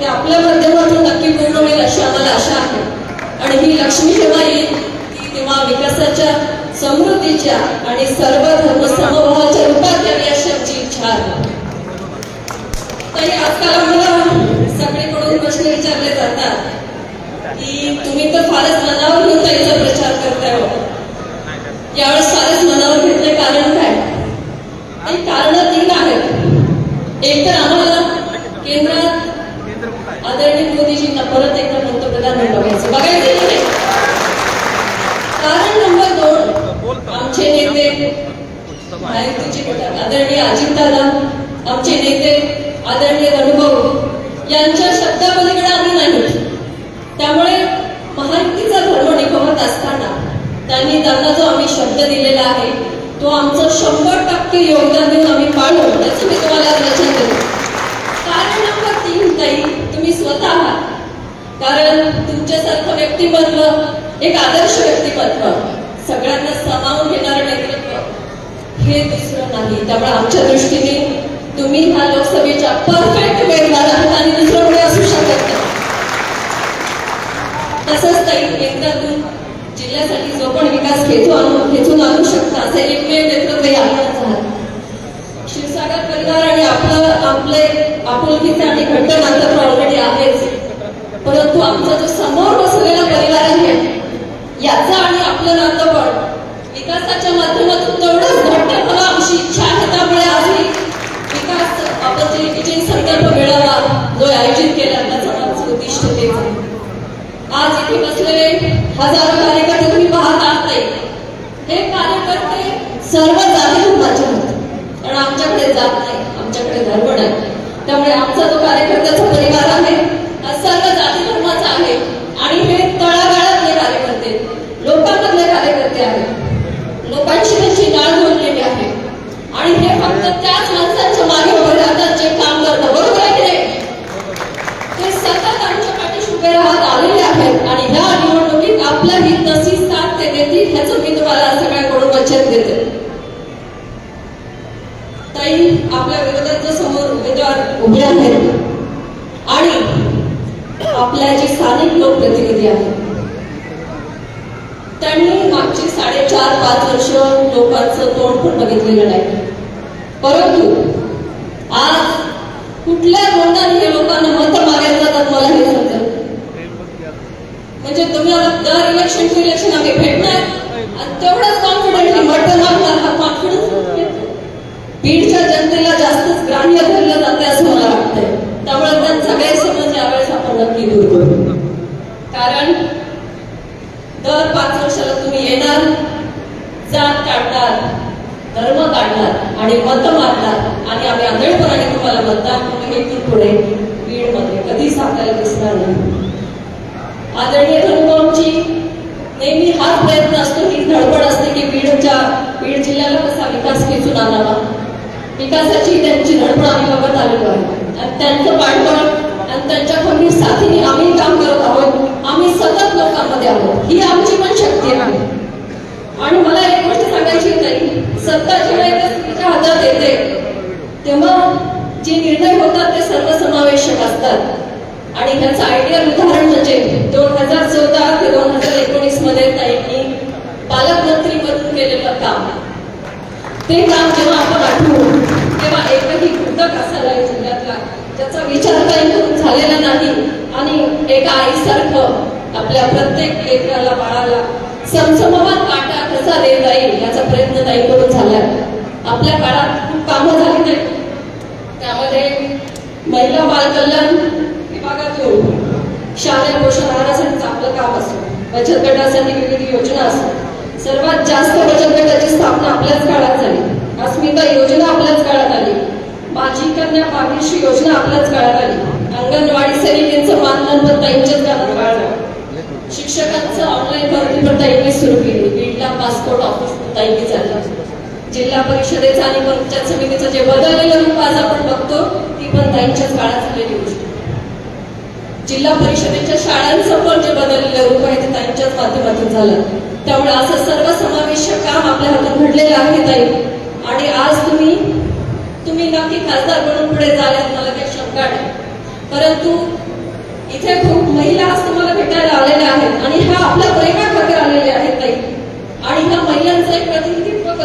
हे आपल्या माध्यमातून नक्की पूर्ण होईल अशी आम्हाला आशा आहे. आणि ही लक्ष्मी जेव्हा येईल ती तेव्हा विकासाच्या समृद्धीच्या आणि सर्व धर्म समभावाच्या रूपात यावी अशी आमची इच्छा आहे. ताई आजकाल आम्हाला सगळीकडून प्रश्न विचारले जातात की तुम्ही तर फारच मनावर घेऊन त्याचा प्रचार करताय हो. यावेळेस फारच मनावर घेतले कारण काय? आणि कारण तीन आहेत. एक तर आम्हाला आदरणीय मोदीजींना परत एकदा पंतप्रधान बघायचं. बघायचं कारण नंबर दोन आमचे नेते आदरणीय अजितदादा आमचे नेते आदरणीय अनुभव यांच्या शब्दापलीकडे आम्ही नाही त्यामुळे महायुतीचा धर्म निभवत असताना त्यांनी त्यांना जो आम्ही शब्द दिलेला आहे तो आमचं शंभर टक्के योगदान देऊन आम्ही पाळू त्याचं मी तुम्हाला आज वचन देतो कारण नंबर तीन ताई तुम्ही स्वतः आहात कारण तुमच्यासारखं व्यक्तिमत्व एक आदर्श व्यक्तिमत्व सगळ्यांना सामावून घेणारं नेतृत्व हे दुसरं नाही त्यामुळे आमच्या दृष्टीने तुम्ही ह्या लोकसभेच्या परफेक्ट उमेदवार आहात आणि दुसरं कोणी असू शकत नाही. तसंच ताई केंद्रातून जिल्ह्यासाठी जो पण विकास खेचून आणू खेचून आणू शकता असे एकमेव नेतृत्व यावेळेस आहात क्षीरसागर परिवार आणि आपलं आपले आपुलकीचे आणि घट्ट नातं ऑलरेडी आहेच परंतु आमचा जो समोर बसलेला परिवार आहे याचा आणि आपलं नातं पण विकासाच्या माध्यमातून तेवढंच घट्ट व्हावा आमची इच्छा आहे. त्यामुळे विकास आपण संदर्भ विजयी संकल्प जो आयोजित केला त्याचं आमचं उद्दिष्ट तेच आज इथे बसलेले हजारो कार्यकर्ते तुम्ही पाहत आहात. हे कार्यकर्ते सर्व जातीतून माझे होते कारण आमच्याकडे जात नाही आमच्याकडे धर्म नाही. त्यामुळे आमचा जो कार्यकर्त्याचा परिवार आहे हा सर्व जाती धर्माचा आहे आणि हे तळागाळातले कार्यकर्ते लोकांमधले कार्यकर्ते आहेत लोकांशी त्यांची नाळ जोडलेली आहे आणि हे फक्त त्याच माणसांच्या मागे उभे राहतात जे काम करतात बरोबर आहे की नाही ते सतत आमच्या पाठीशी उभे राहत आलेले आहेत आणि ह्या आपल्या ही तशी साथ ते देतील ह्याचं मी तुम्हाला सगळ्याकडून वचन देते? ताई आपल्या विरोधात जो समोर उमेदवार उभे आहेत. आणि आपल्या जे स्थानिक लोकप्रतिनिधी आहेत. त्यांनी मागची साडेचार पाच वर्ष लोकांचं तोंड पण बघितलेलं नाही. परंतु आज कुठल्या तोंडाने हे लोकांना मत मागायला जातात मला हे समजत. म्हणजे तुम्ही आता दर इलेक्शन आम्ही भेटणार आणि कॉन्फिडंटली हा कॉन्फिडन्स बीडच्या जनतेला जास्तच ग्राह्य धरलं जाते असं मला वाटतंय. त्यामुळे त्यांचा गैरसमज यावेळेस आपण नक्की दूर करू. कारण दर पाच वर्षाला तुम्ही येणार जात काढणार धर्म काढणार आणि मत मारणार आणि आम्ही आंधळपणाने तुम्हाला मतदान करून इथून पुढे बीडमध्ये कधीच आपल्याला दिसणार नाही. आदरणीय धनुभाऊंची नेहमी हाच प्रयत्न असतो ही धडपड असते की बीडच्या बीड जिल्ह्याला कसा विकास खेचून आणावा. विकासाची त्यांची धडपड आम्ही बघत आलेलो आहे. आणि त्यांचं पाठबळ आणि त्यांच्या खंबीर साथीने आम्ही काम करत आहोत. आम्ही सतत लोकांमध्ये आहोत. ही आमची पण शक्ती आहे. आणि मला एक गोष्ट सांगायची नाही सत्ता जेव्हा एकदा तुमच्या हातात येते तेव्हा जे निर्णय होतात ते सर्वसमावेशक असतात. आणि ह्याचं आयडियल उदाहरण म्हणजे दोन हजार चौदा ते दोन हजार एकोणीसमध्ये त्यांनी पालकमंत्री म्हणून केलेलं काम. ते काम जेव्हा आपण आठवू तेव्हा एकही घटक असायला जिल्ह्यातला त्याचा विचार काही करून झालेला नाही. आणि एका आईसारखं आपल्या प्रत्येक लेकराला बाळाला समसमवान काटा कसा देता येईल याचा प्रयत्न नाही करून झालाय. आपल्या काळात खूप कामं झाली नाही. त्यामध्ये महिला बाल कल्याण विभागातून शालेय पोषण आहारासाठीचं आपलं काम असो बचत गटासाठी विविध योजना असो सर्वात जास्त बचत गटाची स्थापना आपल्याच काळात झाली. अस्मिता योजना आपल्याच काळात आली. माझी कन्या भाग्यश्री योजना आपल्याच काळात आली. अंगणवाडी सेविकेचं मानधन पण ताईंच्याच काळात वाढलं. शिक्षकांचं ऑनलाईन भरती पण ताईंनी सुरू केली. बीडला पासपोर्ट ऑफिस ताईंनी झालं. जिल्हा परिषदेचं आणि पंचायत समितीचं जे बदललेलं रूप आज आपण बघतो ती पण ताईंच्याच काळात झालेली गोष्ट. जिल्हा परिषदेच्या शाळांसमोर जे बदललेले रूप आहे ते त्यांच्याच माध्यमातून झालं. त्यामुळे असं सर्व समावेशक काम आपल्या हातात घडलेलं आहे ताई. आणि आज तुम्ही तुम्ही नक्की खासदार म्हणून पुढे जाल्यात मला काही शंका नाही. परंतु इथे खूप महिला आज तुम्हाला भेटायला आलेल्या आहेत. आणि ह्या आपल्या प्रेमा आलेल्या आहेत ताई. आणि ह्या महिलांचं एक प्रतिनिधी